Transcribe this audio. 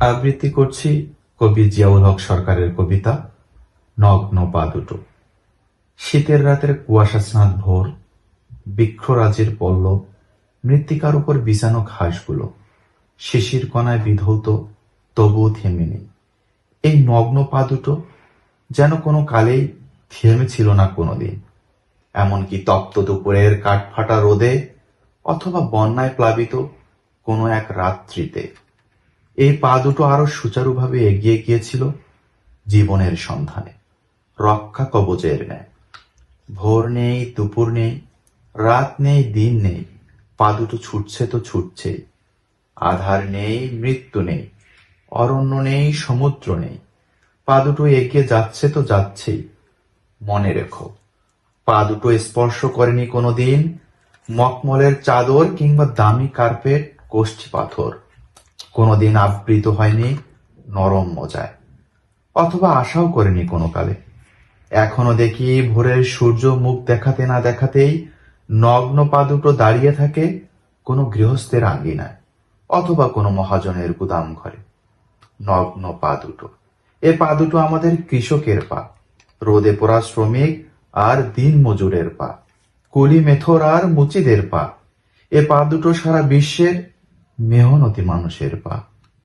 আবৃত্তি করছি কবি জিয়াউল হক সরকারের কবিতা নগ্ন পা দুটো। শীতের রাতের কুয়াশা স্নাত ভোর, বৃক্ষরাজের পল্লব, মৃত্তিকার উপর বিছানো ঘাসগুলো। শিশির কণায় বিধৌত, তবুও থেমে নেই। এই নগ্ন পা দুটো যেন কোনো কালেই থেমেছিল না কোনোদিন। এমনকি তপ্ত দুপুরের কাঠফাটা রোদে অথবা বন্যায় প্লাবিত কোনো এক রাত্রিতে। এই পা দুটো আরও সুচারুভাবে এগিয়ে গিয়েছিল জীবনের সন্ধানে। রক্ষা কবচের ন্যায়। ভোর নেই, দুপুর নেই, রাত নেই, দিন নেই। পা দুটো ছুটছে তো ছুটছে। আধার নেই, মৃত্যু নেই। অরণ্য নেই, সমুদ্র নেই। পা দুটো এগিয়ে যাচ্ছে তো যাচ্ছেই। মনে রেখো, পা দুটো স্পর্শ করেনি কোনোদিন মকমলের চাদর কিংবা দামি কার্পেট কোষ্ঠী পাথর। কোনোদিন আবৃত হয়নি, নরম মজায়। অথবা আশাও করেনি কোনো কালে এখনও দেখি ভোরের সূর্য মুখ দেখাতে না দেখাতেই নগ্ন পা দুটো দাঁড়িয়ে থাকে কোনো গৃহস্থের আঙ্গিনায়, অথবা কোনো মহাজনের গুদাম ঘরে। নগ্ন পা দুটো। এ পা দুটো আমাদের কৃষকের পা। রোদে পোড়া শ্রমিক আর দিন মজুরের পা। কুলি মেথর আর মুচিদের পা। এ পা দুটো সারা বিশ্বের মেহনতি মানুষের পা